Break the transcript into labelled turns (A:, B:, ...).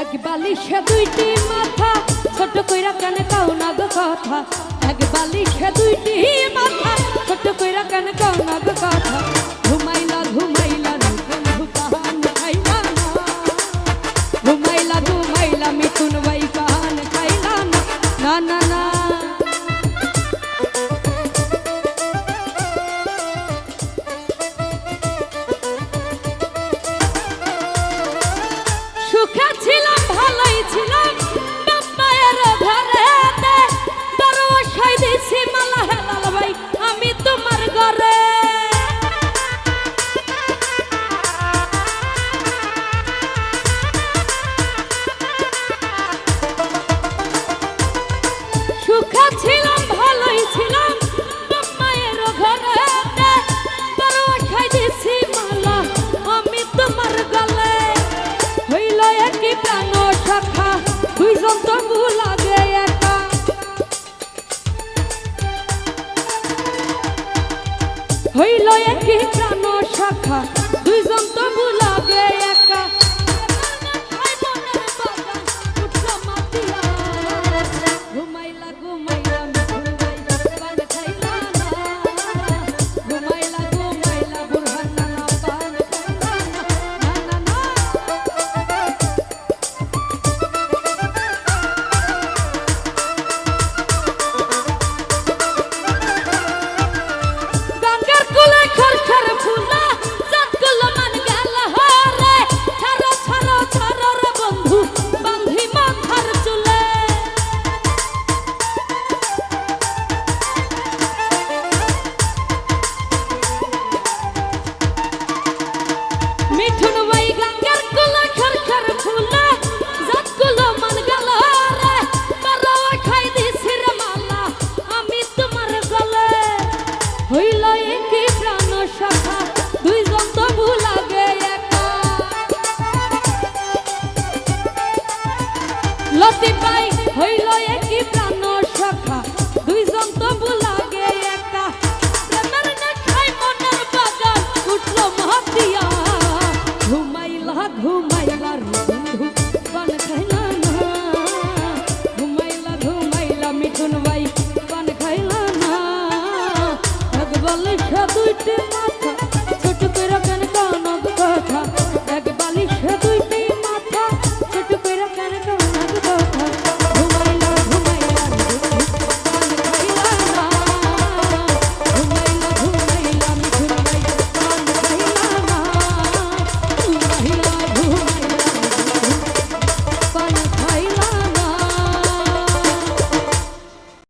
A: এক বালিশে দুইটি মাথা, ছোট কইরা কানে কাউ না গো কথা? এক বালিশে দুইটি মাথা, ছোট কইরা কানে কাউ না গো কথা? ঘুমাইলা ঘুমাইলা রুকন হুকান খাইলা না? ঘুমাইলা ঘুমাইলা মিথুন বাই কান খাইলা না না না। সুখ আছে বলেছিলাম হইল একই প্রাণ শাখা। শান্তি পাই, হইল একই প্রাণ সখা দুইজন তো বুলাগে একা। প্রেমের নেখাই মনের বাগান উঠল মহাতিয়া ঘুমাইলা ঘুমাইলা বন্ধু, পান খাইলা না ঘুমাইলা